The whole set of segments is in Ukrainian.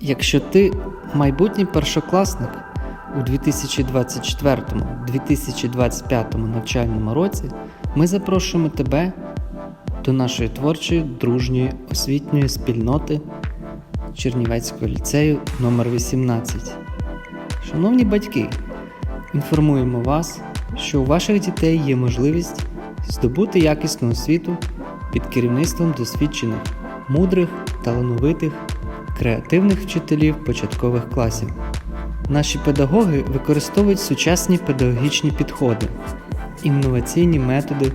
Якщо ти майбутній першокласник у 2024-2025 навчальному році, ми запрошуємо тебе до нашої творчої дружньої освітньої спільноти Чернівецького ліцею номер 18 Шановні батьки, інформуємо вас, що у ваших дітей є можливість здобути якісну освіту під керівництвом досвідчених, мудрих, талановитих, креативних вчителів початкових класів. Наші педагоги використовують сучасні педагогічні підходи, інноваційні методи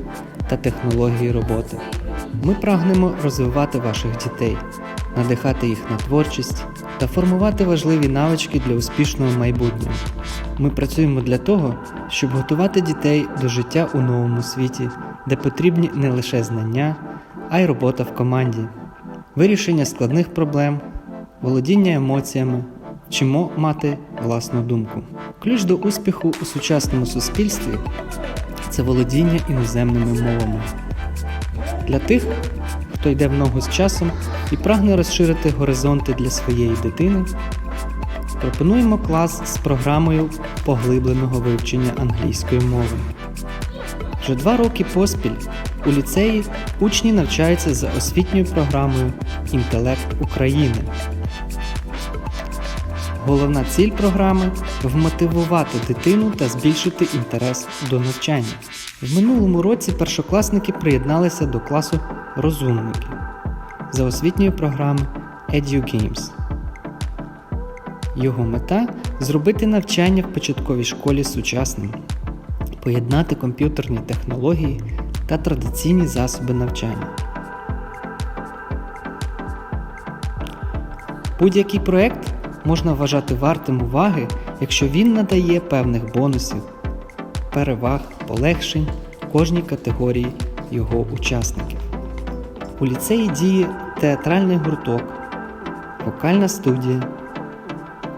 та технології роботи. Ми прагнемо розвивати ваших дітей, надихати їх на творчість та формувати важливі навички для успішного майбутнього. Ми працюємо для того, щоб готувати дітей до життя у новому світі, де потрібні не лише знання, а й робота в команді, вирішення складних проблем, володіння емоціями, вчимо мати власну думку. Ключ до успіху у сучасному суспільстві це володіння іноземними мовами. Для тих, хто йде в ногу з часом і прагне розширити горизонти для своєї дитини, пропонуємо клас з програмою поглибленого вивчення англійської мови. Вже два роки поспіль у ліцеї учні навчаються за освітньою програмою Інтелект України. Головна ціль програми вмотивувати дитину та збільшити інтерес до навчання. В минулому році першокласники приєдналися до класу розумники за освітньою програмою EduGames. Його мета зробити навчання в початковій школі сучасним, поєднати комп'ютерні технології та традиційні засоби навчання. Будь-який проект можна вважати вартим уваги, якщо він надає певних бонусів, переваг, полегшень кожній категорії його учасників. У ліцеї діє театральний гурток, вокальна студія,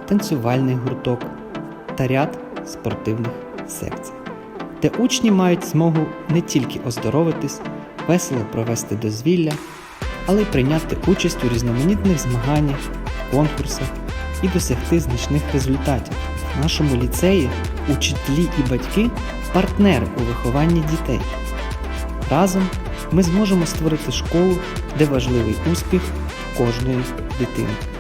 танцювальний гурток та ряд спортивних секцій, де учні мають змогу не тільки оздоровитись, весело провести дозвілля, але й прийняти участь у різноманітних змаганнях, конкурсах і досягти значних результатів. В нашому ліцеї учителі і батьки партнери у вихованні дітей. Разом ми зможемо створити школу, де важливий успіх кожної дитини.